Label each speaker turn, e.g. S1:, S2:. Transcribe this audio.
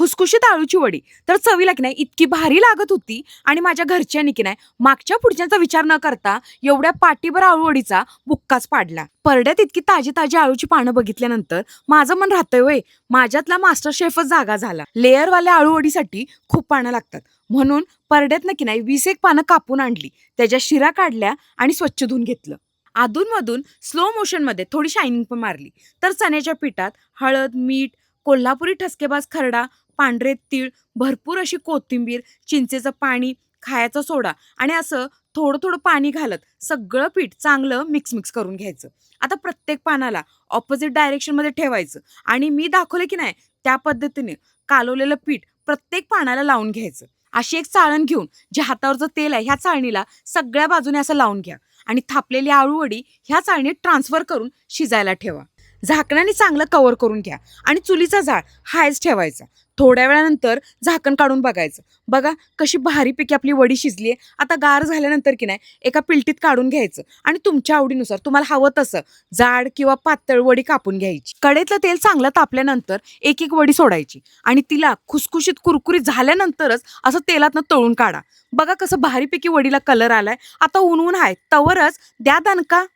S1: खुसखुशीत आळूची वडी. तर चवीला की नाही इतकी भारी लागत होती आणि माझ्या घरच्यांनी की नाही मागच्या पुढच्यांचा विचार न करता एवढ्या पाठीभर आळू वडीचा बुक्काच पाडला. परड्यात इतकी ताजी ताजी आळूची पानं बघितल्यानंतर माझं मन राहतंय वय माझ्यातला मास्टर शेफच जागा झाला. लेअरवाल्या आळू वडीसाठी खूप पानं लागतात. म्हणून परड्यातनं की नाही वीस एक पानं कापून आणली. त्याच्या शिरा काढल्या आणि स्वच्छ धुवून घेतलं. अधूनमधून स्लो मोशनमध्ये थोडी शायनिंग पण मारली. तर चण्याच्या पिठात हळद मीठ कोल्हापुरी ठसकेबाज खरडा पांढरे तीळ भरपूर अशी कोथिंबीर चिंचेचं पाणी खायचा सोडा आणि असं थोडं थोडं पाणी घालत सगळं पीठ चांगलं मिक्स मिक्स करून घ्यायचं. आता प्रत्येक पानाला ऑपोजिट डायरेक्शनमध्ये ठेवायचं आणि मी दाखवलं की नाही त्या पद्धतीने कालवलेलं पीठ प्रत्येक पानाला लावून घ्यायचं. अशी एक चाळण घेऊन जे हातावरचं तेल आहे ह्या चाळणीला सगळ्या बाजूने असं लावून घ्या आणि थापलेली आळूवडी ह्या चाळणीत ट्रान्सफर करून शिजायला ठेवा. झाकणाने चांगलं कवर करून घ्या. आणि चुलीचा जाळ हायच ठेवायचा. थोड्या वेळानंतर झाकण काढून बघायचं. बघा कशी भारीपैकी आपली वडी शिजली आहे आता गार झाल्यानंतर की नाही एका पिलटीत काढून घ्यायचं. आणि तुमच्या आवडीनुसार तुम्हाला हवं तसं जाड किंवा पातळ वडी कापून घ्यायची. कडेतलं तेल चांगलं तापल्यानंतर एक एक वडी सोडायची. आणि तिला खुसखुशीत कुरकुरीत झाल्यानंतरच असं तेलातनं तळून काढा. बघा कसं भारीपैकी वडीला कलर आलाय. आता ऊन ऊन आहे. तवरच द्या दणका.